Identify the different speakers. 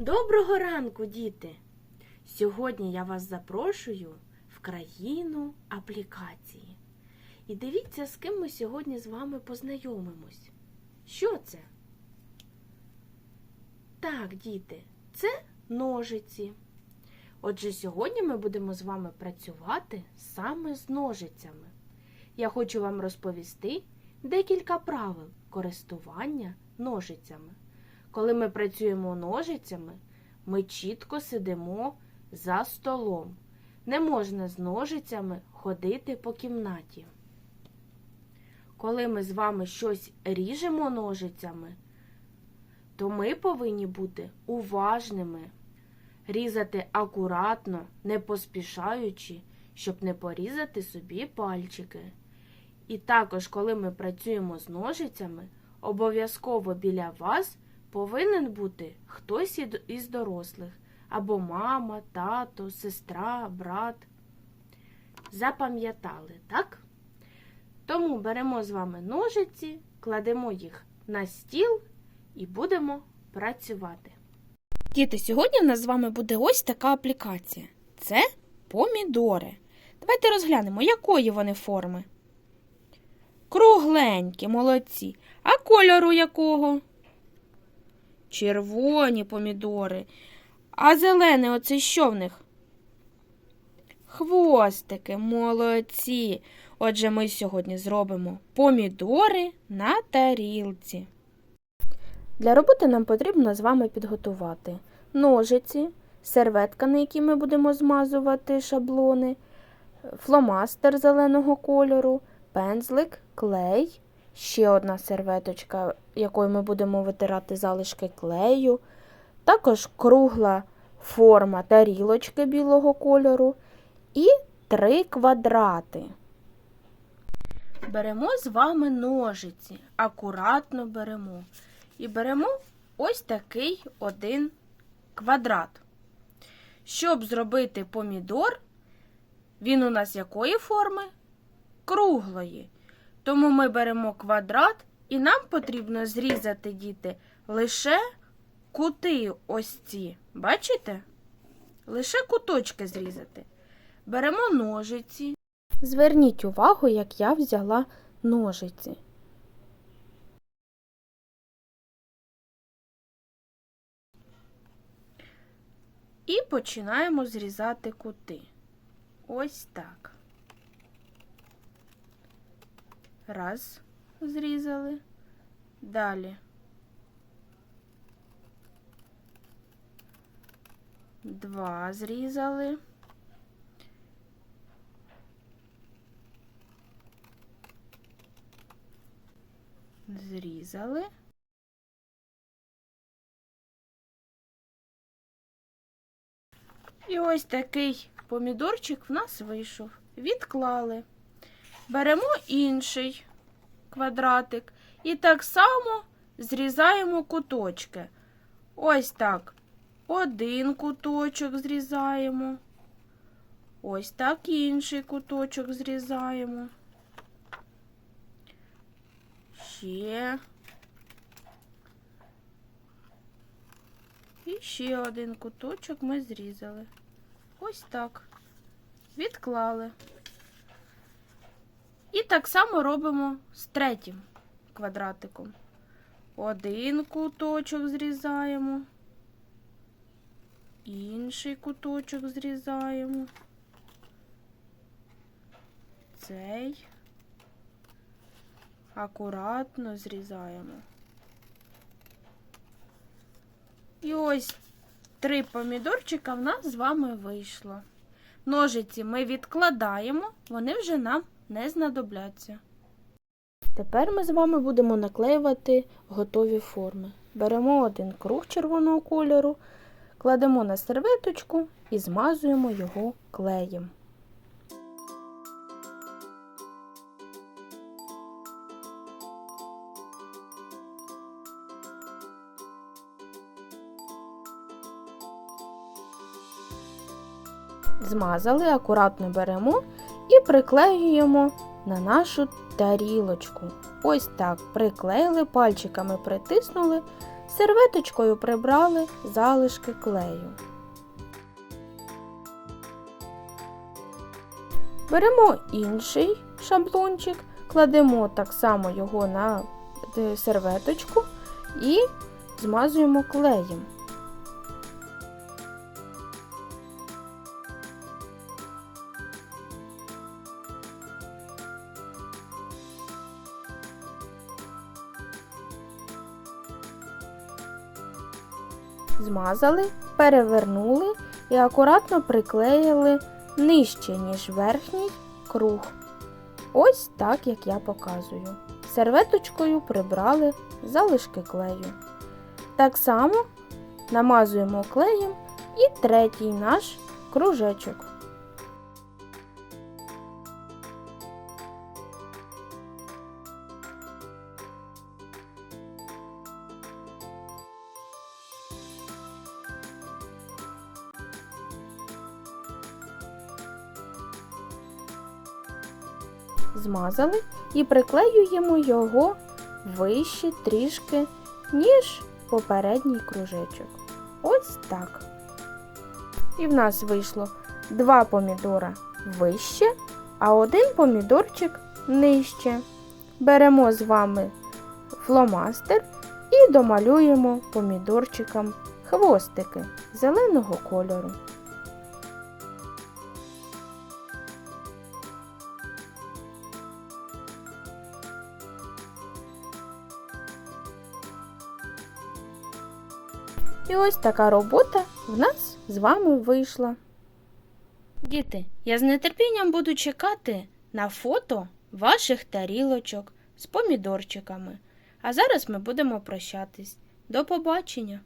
Speaker 1: Доброго ранку, діти! Сьогодні я вас запрошую в країну аплікації. І дивіться, з ким ми сьогодні з вами познайомимось. Що це? Так, діти, це ножиці. Отже, сьогодні ми будемо з вами працювати саме з ножицями. Я хочу вам розповісти декілька правил користування ножицями. Коли ми працюємо ножицями, ми чітко сидимо за столом. Не можна з ножицями ходити по кімнаті. Коли ми з вами щось ріжемо ножицями, то ми повинні бути уважними, різати акуратно, не поспішаючи, щоб не порізати собі пальчики. І також, коли ми працюємо з ножицями, обов'язково біля вас повинен бути хтось із дорослих або мама, тато, сестра, брат. Запам'ятали, так? Тому беремо з вами ножиці, кладемо їх на стіл і будемо працювати. Діти, сьогодні в нас з вами буде ось така аплікація. Це помідори. Давайте розглянемо, якої вони форми. Кругленькі, молодці. А кольору якого? Червоні помідори. А зелене оце що в них? Хвостики, молодці. Отже, ми сьогодні зробимо помідори на тарілці. Для роботи нам потрібно з вами підготувати ножиці, серветка, на якій ми будемо змазувати шаблони, фломастер зеленого кольору, пензлик, клей, ще одна серветочка, якою ми будемо витирати залишки клею, також кругла форма тарілочки білого кольору і три квадрати. Беремо з вами ножиці, акуратно беремо. І беремо ось такий один квадрат. Щоб зробити помідор, він у нас якої форми? Круглої. Тому ми беремо квадрат і нам потрібно зрізати, діти, лише кути ось ці. Бачите? Лише куточки зрізати. Беремо ножиці. Зверніть увагу, як я взяла ножиці. І починаємо зрізати кути. Ось так. Раз, зрізали. Далі. Два зрізали. Зрізали. І ось такий помідорчик в нас вийшов. Відклали. Беремо інший квадратик і так само зрізаємо куточки. Ось так. Один куточок зрізаємо. Ось так інший куточок зрізаємо. Ще. І ще один куточок ми зрізали. Ось так. Відклали. Так само робимо з третім квадратиком. Один куточок зрізаємо. Інший куточок зрізаємо. Цей. Акуратно зрізаємо. І ось три помідорчика в нас з вами вийшло. Ножиці ми відкладаємо, вони вже нам не знадобляться. Тепер ми з вами будемо наклеювати готові форми. Беремо один круг червоного кольору, кладемо на серветочку і змазуємо його клеєм. Змазали, акуратно беремо і приклеюємо на нашу тарілочку. Ось так приклеїли, пальчиками притиснули, серветочкою прибрали залишки клею. Беремо інший шаблончик, кладемо так само його на е, серветочку і змазуємо клеєм. Змазали, перевернули і акуратно приклеїли нижче, ніж верхній круг. Ось так, як я показую. Серветочкою прибрали залишки клею. Так само намазуємо клеєм і третій наш кружечок. Змазали і приклеюємо його вище трішки, ніж попередній кружечок. Ось так. І в нас вийшло два помідора вище, а один помідорчик нижче. Беремо з вами фломастер і домалюємо помідорчикам хвостики зеленого кольору. І ось така робота в нас з вами вийшла. Діти, я з нетерпінням буду чекати на фото ваших тарілочок з помідорчиками. А зараз ми будемо прощатись. До побачення!